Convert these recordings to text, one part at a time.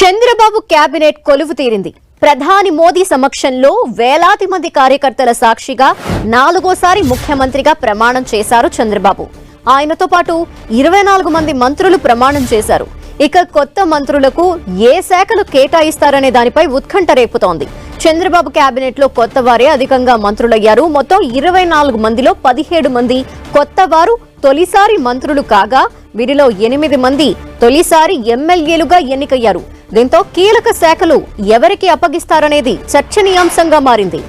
Chandrababu cabinet కొలువు తీరింది. ప్రధాని మోదీ సమక్షంలో వేలాది మంది కార్యకర్తల సాక్షిగా నాలుగోసారి ముఖ్యమంత్రిగా ప్రమాణం చేశారు చంద్రబాబు. ఆయనతో పాటు ఇరవై నాలుగు మంది మంత్రులు ప్రమాణం చేశారు. ఇక కొత్త మంత్రులకు ఏ శాఖలు కేటాయిస్తారనే దానిపై ఉత్కంఠ రేపుతోంది. చంద్రబాబు కేబినెట్లో కొత్త వారే అధికంగా మంత్రులయ్యారు. మొత్తం ఇరవై నాలుగు మందిలో పదిహేడు మంది కొత్త వారు తొలిసారి మంత్రులు కాగా వీరిలో ఎనిమిది మంది తొలిసారి ఎమ్మెల్యేలుగా ఎన్నికయ్యారు. దీంతో కీలక శాఖలు ఎవరికి అప్పగిస్తారనేది చర్చనీయాంశంగా మారింది.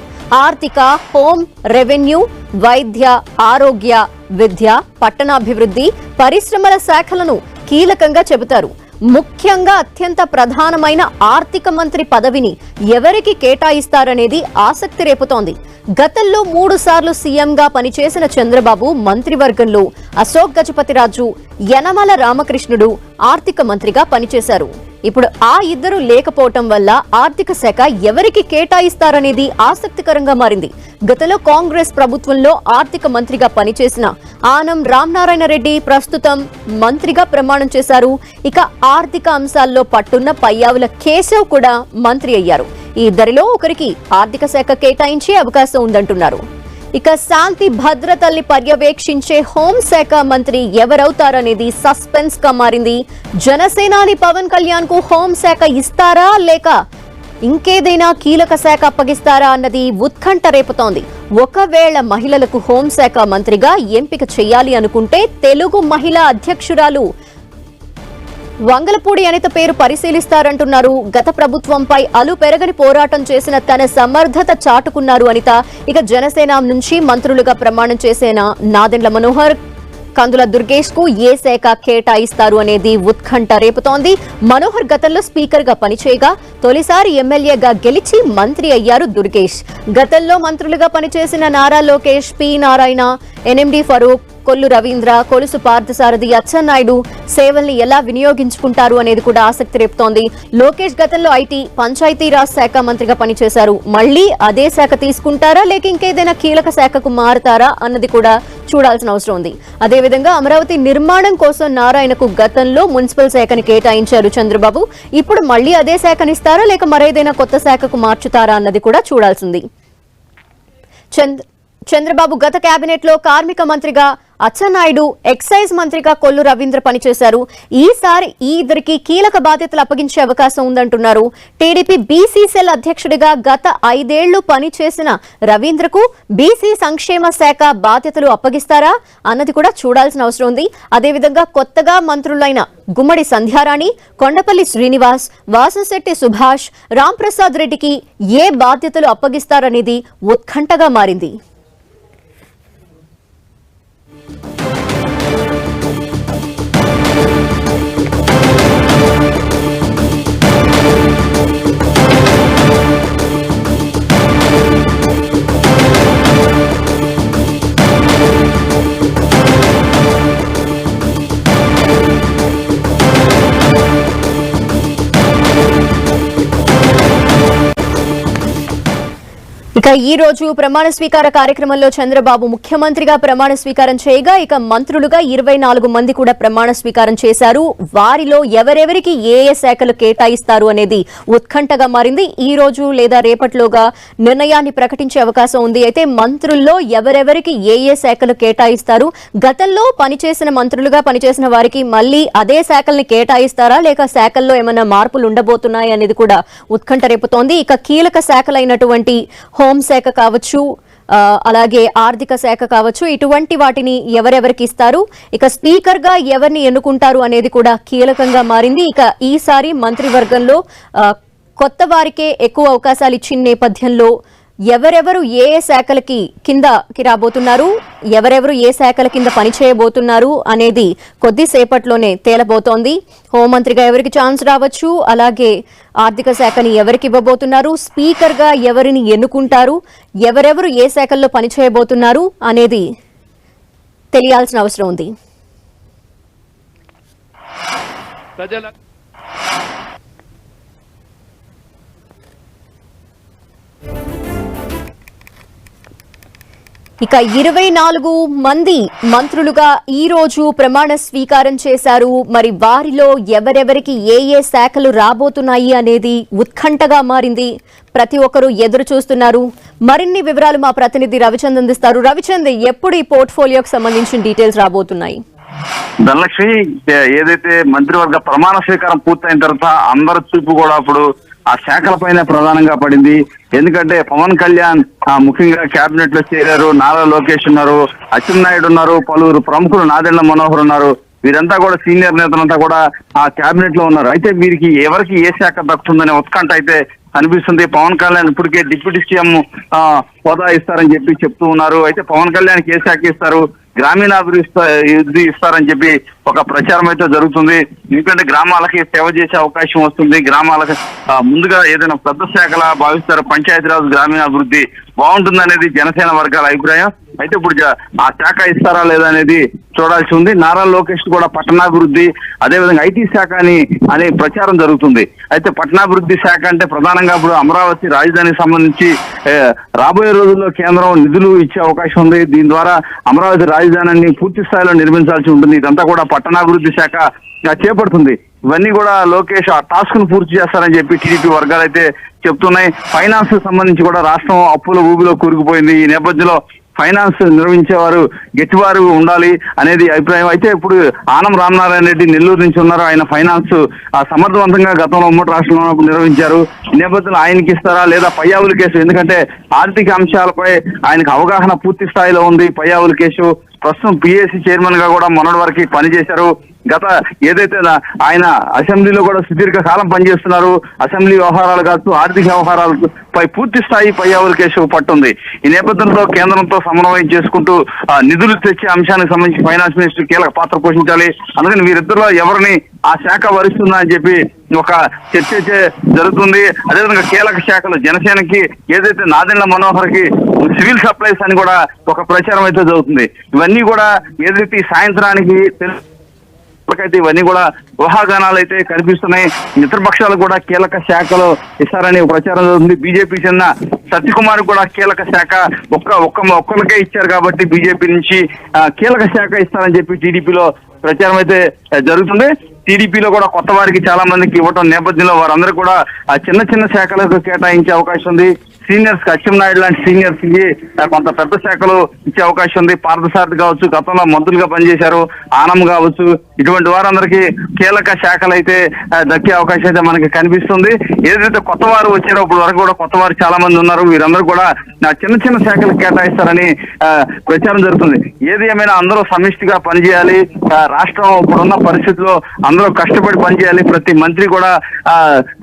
ఆర్థిక హోం రెవెన్యూ వైద్య ఆరోగ్య విద్య పట్టణాభివృద్ధి పరిశ్రమల శాఖలను కీలకంగా చెబుతారు. ముఖ్యంగా అత్యంత ప్రధానమైన ఆర్థిక మంత్రి పదవిని ఎవరికి కేటాయిస్తారనేది ఆసక్తి రేపుతోంది. గతంలో మూడు సార్లు సీఎంగా పనిచేసిన చంద్రబాబు మంత్రివర్గంలో అశోక్ గజపతిరాజు యనమల రామకృష్ణుడు ఆర్థిక మంత్రిగా పనిచేశారు. ఇప్పుడు ఆ ఇద్దరు లేకపోవటం వల్ల ఆర్థిక శాఖ ఎవరికి కేటాయిస్తారనేది ఆసక్తికరంగా మారింది. గతంలో కాంగ్రెస్ ప్రభుత్వంలో ఆర్థిక మంత్రిగా పనిచేసిన ఆనం రామనారాయణ రెడ్డి ప్రస్తుతం మంత్రిగా ప్రమాణం చేశారు. ఇక ఆర్థిక అంశాల్లో పట్టున్న పయ్యావుల కేశవ్ కూడా మంత్రి అయ్యారు. ఈ ఇద్దరిలో ఒకరికి ఆర్థిక శాఖ కేటాయించే అవకాశం ఉందంటున్నారు. ఇక శాంతి భద్రతల్ని పర్యవేక్షించే హోంశాఖ మంత్రి ఎవరవుతారనేది సస్పెన్స్గా మారింది. జనసేనాని పవన్ కళ్యాణ్కు హోంశాఖ ఇస్తారా లేక ఇంకేదైనా కీలక శాఖ అప్పగిస్తారా అన్నది ఉత్కంఠ రేపుతోంది. ఒకవేళ మహిళలకు హోంశాఖ మంత్రిగా ఎంపిక చేయాలి అనుకుంటే తెలుగు మహిళా అధ్యక్షురాలు వంగలపూడి అనిత పేరు పరిశీలిస్తారంటున్నారు. గత ప్రభుత్వంపై అలు పెరగని పోరాటం చేసిన తన సమర్థత చాటుకున్నారు అనిత. ఇక జనసేన నుంచి మంత్రులుగా ప్రమాణం చేసిన నాదెండ్ల మనోహర్. కందుల దుర్గేష్కు ఏ శాఖ కేటాయిస్తారు అనేది ఉత్కంఠ రేపుతోంది. మనోహర్ గతంలో స్పీకర్గా పనిచేయగా తొలిసారి ఎమ్మెల్యేగా గెలిచి మంత్రి అయ్యారు దుర్గేష్. గతంలో మంత్రులుగా పనిచేసిన నారా లోకేష్ పి. నారాయణ ఎన్ఎండి ఫరూక్ కొల్లు రవీంద్ర కొలుసు పార్థసారథి అచ్చెన్నాయుడు సేవల్ని ఎలా వినియోగించుకుంటారు అనేది కూడా ఆసక్తి రేపుతోంది. లోకేష్ గతంలో ఐటీ పంచాయతీరాజ్ శాఖ మంత్రిగా పనిచేశారు. మళ్ళీ అదే శాఖ తీసుకుంటారా లేక ఇంకేదైనా కీలక శాఖకు మారుతారా అన్నది కూడా చూడాల్సిన అవసరం ఉంది. అదేవిధంగా అమరావతి నిర్మాణం కోసం నారాయణకు గతంలో మున్సిపల్ శాఖని కేటాయించారు చంద్రబాబు. ఇప్పుడు మళ్ళీ అదే శాఖనిస్తారా లేక మరేదైనా కొత్త శాఖకు మార్చుతారా అన్నది కూడా చూడాల్సింది చంద్ర చంద్రబాబు గత కేబినెట్లో కార్మిక మంత్రిగా అచ్చెన్నాయుడు ఎక్సైజ్ మంత్రిగా కొల్లు రవీంద్ర పనిచేశారు. ఈసారి ఈ ఇద్దరికి కీలక బాధ్యతలు అప్పగించే అవకాశం ఉందంటున్నారు. టీడీపీ బీసీ సెల్ అధ్యక్షుడిగా గత ఐదేళ్ళు పనిచేసిన రవీంద్రకు బీసీ సంక్షేమ శాఖ బాధ్యతలు అప్పగిస్తారా అన్నది కూడా చూడాల్సిన అవసరం ఉంది. అదేవిధంగా కొత్తగా మంత్రులైన గుమ్మడి సంధ్యారాణి కొండపల్లి శ్రీనివాస్ వాసంశెట్టి సుభాష్ రాంప్రసాద్ రెడ్డికి ఏ బాధ్యతలు అప్పగిస్తారనేది ఉత్కంఠగా మారింది. ఇక ఈ రోజు ప్రమాణ స్వీకార కార్యక్రమంలో చంద్రబాబు ముఖ్యమంత్రిగా ప్రమాణ స్వీకారం చేయగా ఇక మంత్రులుగా ఇరవై నాలుగు మంది కూడా ప్రమాణ స్వీకారం చేశారు. వారిలో ఎవరెవరికి ఏ ఏ శాఖలు కేటాయిస్తారు అనేది ఉత్కంఠగా మారింది. ఈ రోజు లేదా రేపట్లోగా నిర్ణయాన్ని ప్రకటించే అవకాశం ఉంది. అయితే మంత్రుల్లో ఎవరెవరికి ఏ ఏ శాఖలు కేటాయిస్తారు? గతంలో పనిచేసిన మంత్రులుగా పనిచేసిన వారికి మళ్ళీ అదే శాఖల్ని కేటాయిస్తారా? లేక శాఖల్లో ఏమైనా మార్పులు ఉండబోతున్నాయి అనేది కూడా ఉత్కంఠ రేపుతోంది. ఇక కీలక శాఖలైనటువంటి హోంశాఖ కావచ్చు ఆ, అలాగే ఆర్థిక శాఖ కావచ్చు ఇటువంటి వాటిని ఎవరెవరికి ఇస్తారు? ఇక స్పీకర్గా ఎవరిని ఎన్నుకుంటారు అనేది కూడా కీలకంగా మారింది. ఇక ఈసారి మంత్రివర్గంలో ఆ, కొత్త వారికే ఎక్కువ అవకాశాలు ఇచ్చిన నేపథ్యంలో ఎవరెవరు ఏ ఏ శాఖలకి కిందకి రాబోతున్నారు ఎవరెవరు ఏ శాఖల కింద పనిచేయబోతున్నారు అనేది కొద్దిసేపట్లోనే తేలబోతోంది. హోంమంత్రిగా ఎవరికి ఛాన్స్ రావచ్చు అలాగే ఆర్థిక శాఖని ఎవరికి ఇవ్వబోతున్నారు స్పీకర్గా ఎవరిని ఎన్నుకుంటారు ఎవరెవరు ఏ శాఖల్లో పనిచేయబోతున్నారు అనేది తెలియాల్సిన అవసరం ఉంది. ప్రజల ఇక ఇరవై నాలుగు మంది మంత్రులుగా ఈ రోజు ప్రమాణ స్వీకారం చేశారు. మరి వారిలో ఎవరెవరికి ఏ ఏ శాఖలు రాబోతున్నాయి అనేది ఉత్కంఠగా మారింది. ప్రతి ఒక్కరూ ఎదురు చూస్తున్నారు. మరిన్ని వివరాలు మా ప్రతినిధి రవిచంద్ అందిస్తారు. రవిచంద్ ఎప్పుడు ఈ పోర్ట్ఫోలియోకి సంబంధించిన డీటెయిల్స్ రాబోతున్నాయి? ధనలక్ష్మి ఏదైతే మంత్రివర్గ ప్రమాణ స్వీకారం పూర్తయిన తర్వాత అందరి చూపు కూడా అప్పుడు ఆ శాఖల పైన ప్రధానంగా పడింది. ఎందుకంటే పవన్ కళ్యాణ్ ఆ, ముఖ్యంగా కేబినెట్లో చేరారు నారా లోకేష్ ఉన్నారు అచ్చెన్నాయుడు ఉన్నారు పలువురు ప్రముఖులు నాదెండ్ల మనోహర్ ఉన్నారు. వీరంతా కూడా సీనియర్ నేతలంతా కూడా ఆ కేబినెట్లో ఉన్నారు. అయితే వీరికి ఎవరికి ఏ శాఖ దక్కుతుందనే ఉత్కంఠ అయితే అనిపిస్తుంది. పవన్ కళ్యాణ్ ఇప్పటికే డిప్యూటీ సీఎం హోదా ఇస్తారని చెప్పి చెప్తూ ఉన్నారు. అయితే పవన్ కళ్యాణ్ ఏ శాఖ ఇస్తారు. గ్రామీణాభివృద్ధి ఇస్తారని చెప్పి ఒక ప్రచారం అయితే జరుగుతుంది. ఎందుకంటే గ్రామాలకి సేవ చేసే అవకాశం వస్తుంది. గ్రామాలకు ముందుగా ఏదైనా పెద్ద శాఖలా భావిస్తారు. పంచాయతీరాజ్ గ్రామీణాభివృద్ధి బాగుంటుంది అనేది జనసేన వర్గాల అభిప్రాయం. అయితే ఇప్పుడు ఆ శాఖ ఇస్తారా లేదా అనేది చూడాల్సి ఉంది. నారా లోకేష్ కూడా పట్టణాభివృద్ధి అదేవిధంగా ఐటీ శాఖ అని అనే ప్రచారం జరుగుతుంది. అయితే పట్టణాభివృద్ధి శాఖ అంటే ప్రధానంగా ఇప్పుడు అమరావతి రాజధానికి సంబంధించి రాబోయే రోజుల్లో కేంద్రం నిధులు ఇచ్చే అవకాశం ఉంది. దీని ద్వారా అమరావతి రాజధానిని పూర్తి స్థాయిలో నిర్మించాల్సి ఉంటుంది. ఇదంతా కూడా పట్టణాభివృద్ధి శాఖ చేపడుతుంది. ఇవన్నీ కూడా లోకేష్ ఆ టాస్క్ను పూర్తి చేస్తారని చెప్పి టీడీపీ వర్గాలు అయితే చెప్తున్నాయి. ఫైనాన్స్ సంబంధించి కూడా రాష్ట్రం అప్పుల ఊబిలో కూరుకుపోయింది. ఈ నేపథ్యంలో ఫైనాన్స్ నిర్వహించేవారు గట్టివారు ఉండాలి అనేది అభిప్రాయం. అయితే ఇప్పుడు ఆనం రామనారాయణ రెడ్డి నెల్లూరు నుంచి ఉన్నారు. ఆయన ఫైనాన్స్ ఆ, సమర్థవంతంగా గతంలో ఉమ్మడి రాష్ట్రంలో నిర్వహించారు. ఈ నేపథ్యంలో ఆయనకి ఇస్తారా లేదా పయ్యావుల కేసు? ఎందుకంటే ఆర్థిక అంశాలపై ఆయనకు అవగాహన పూర్తి స్థాయిలో ఉంది. పయ్యావుల కేసు. ప్రస్తుతం పిఎస్సి చైర్మన్గా కూడా మొన్నటి వరకు పనిచేశారు. గత ఏదైతే ఆయన అసెంబ్లీలో కూడా సుదీర్ఘ కాలం పనిచేస్తున్నారు అసెంబ్లీ వ్యవహారాలు కావచ్చు ఆర్థిక వ్యవహారాలు పై పూర్తి స్థాయి పయ్యావుల కేసు పట్టుంది. ఈ నేపథ్యంలో కేంద్రంతో సమన్వయం చేసుకుంటూ నిధులు తెచ్చే అంశానికి సంబంధించి ఫైనాన్స్ మినిస్టర్ కీలక పాత్ర పోషించాలి. అందుకని వీరిద్దరిలో ఎవరిని ఆ శాఖ వరిస్తుందా అని చెప్పి ఒక చర్చ జరుగుతుంది. అదేవిధంగా కీలక శాఖలు జనసేనకి ఏదైతే నాదెండ్ల మనోహర్కి సివిల్ సప్లైస్ అని కూడా ఒక ప్రచారం అయితే జరుగుతుంది. ఇవన్నీ కూడా ఏదైతే ఈ సాయంత్రానికి ఇప్పటికైతే అయితే ఇవన్నీ కూడా ఊహాగానాలు అయితే కనిపిస్తున్నాయి మిత్రపక్షాలు కూడా కీలక శాఖలు ఇస్తారని ప్రచారం జరుగుతుంది. బీజేపీ చెందిన సత్యకుమార్ కూడా కీలక శాఖ ఒక్క ఒక్క ఒక్కరికే ఇచ్చారు కాబట్టి బీజేపీ నుంచి ఆ, కీలక శాఖ ఇస్తారని చెప్పి టీడీపీలో ప్రచారం అయితే జరుగుతుంది. టీడీపీలో కూడా కొత్త వారికి చాలా మందికి ఇవ్వటం నేపథ్యంలో వారందరూ కూడా చిన్న చిన్న శాఖలకు కేటాయించే అవకాశం ఉంది. సీనియర్స్ అచ్చెన్నాయుడు లాంటి సీనియర్స్కి కొంత పెద్ద శాఖలు ఇచ్చే అవకాశం ఉంది. పార్థసారథి కావచ్చు గతంలో మంత్రులుగా పనిచేశారు. ఆనం కావచ్చు. ఇటువంటి వారందరికీ కీలక శాఖలు అయితే దక్కే అవకాశం అయితే మనకి కనిపిస్తుంది. ఏదైతే కొత్త వారు వచ్చారో ఇప్పుడు వరకు కూడా కొత్త వారు చాలా మంది ఉన్నారు. వీరందరూ కూడా చిన్న చిన్న శాఖలు కేటాయిస్తారని ఆ, ప్రచారం జరుగుతుంది. ఏది ఏమైనా అందరూ సమిష్టిగా పనిచేయాలి రాష్ట్రం ఇప్పుడున్న పరిస్థితిలో అందరూ కష్టపడి పనిచేయాలి ప్రతి మంత్రి కూడా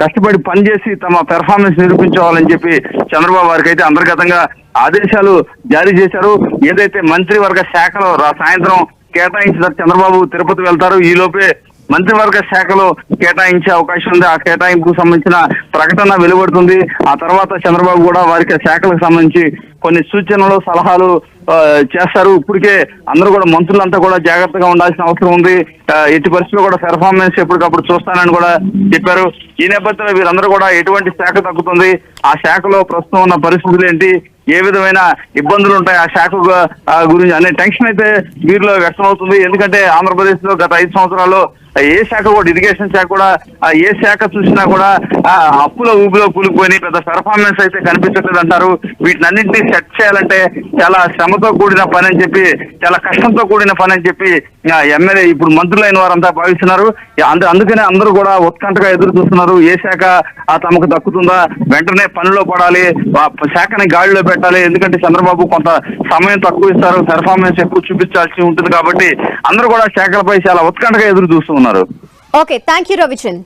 కష్టపడి పనిచేసి తమ పెర్ఫార్మెన్స్ నిరూపించుకోవాలని చెప్పి చంద్రబాబు వారికి అయితే అంతర్గతంగా ఆదేశాలు జారీ చేశారు. ఏదైతే మంత్రివర్గ శాఖలో సాయంత్రం కేటాయించిన చంద్రబాబు తిరుపతి వెళ్తారు. ఈ లోపే మంత్రివర్గ శాఖలో కేటాయించే అవకాశం ఉంది. ఆ కేటాయింపుకు సంబంధించిన ప్రకటన వెలువడుతుంది. ఆ తర్వాత చంద్రబాబు కూడా వారికి శాఖలకు సంబంధించి కొన్ని సూచనలు సలహాలు చేస్తారు. ఇప్పటికే అందరూ కూడా మంత్రులంతా కూడా జాగ్రత్తగా ఉండాల్సిన అవసరం ఉంది. ఆ, ఎట్టి పరిస్థితుల్లో కూడా పెర్ఫార్మెన్స్ ఎప్పటికప్పుడు చూస్తానని కూడా చెప్పారు. ఈ నేపథ్యంలో వీరందరూ కూడా ఎటువంటి శాఖ తగ్గుతుంది? ఆ శాఖలో ప్రస్తుతం ఉన్న పరిస్థితులు ఏంటి? ఏ విధమైన ఇబ్బందులు ఉంటాయి ఆ శాఖ గురించి? అనే టెన్షన్ అయితే వీరిలో వ్యక్తం అవుతుంది ఎందుకంటే ఆంధ్రప్రదేశ్లో గత ఐదు సంవత్సరాల్లో ఏ శాఖ కూడా ఇరిగేషన్ శాఖ కూడా ఏ శాఖ చూసినా కూడా ఆ అప్పుల ఊపిలో కూలిపోయి పెద్ద పెర్ఫార్మెన్స్ అయితే కనిపించట్లేదు అంటారు. వీటినన్నింటినీ సెట్ చేయాలంటే చాలా శ్రమతో కూడిన పని అని చెప్పి చాలా కష్టంతో కూడిన పని అని చెప్పి ఎమ్మెల్యే ఇప్పుడు మంత్రులైన వారంతా భావిస్తున్నారు. అందుకనే అందరూ కూడా ఉత్కంఠగా ఎదురు చూస్తున్నారు. ఏ శాఖ ఆ, తమకు దక్కుతుందా? వెంటనే పనిలో పడాలి. ఆ శాఖని గాడిలో పెట్టాలి. ఎందుకంటే చంద్రబాబు కొంత సమయం తక్కువ ఇస్తారు. పెర్ఫార్మెన్స్ ఎక్కువ చూపించాల్సి ఉంటుంది కాబట్టి అందరూ కూడా శాఖలపై చాలా ఉత్కంఠగా ఎదురు చూస్తున్నారు. ఉన్నారు. Okay thank you Ravichand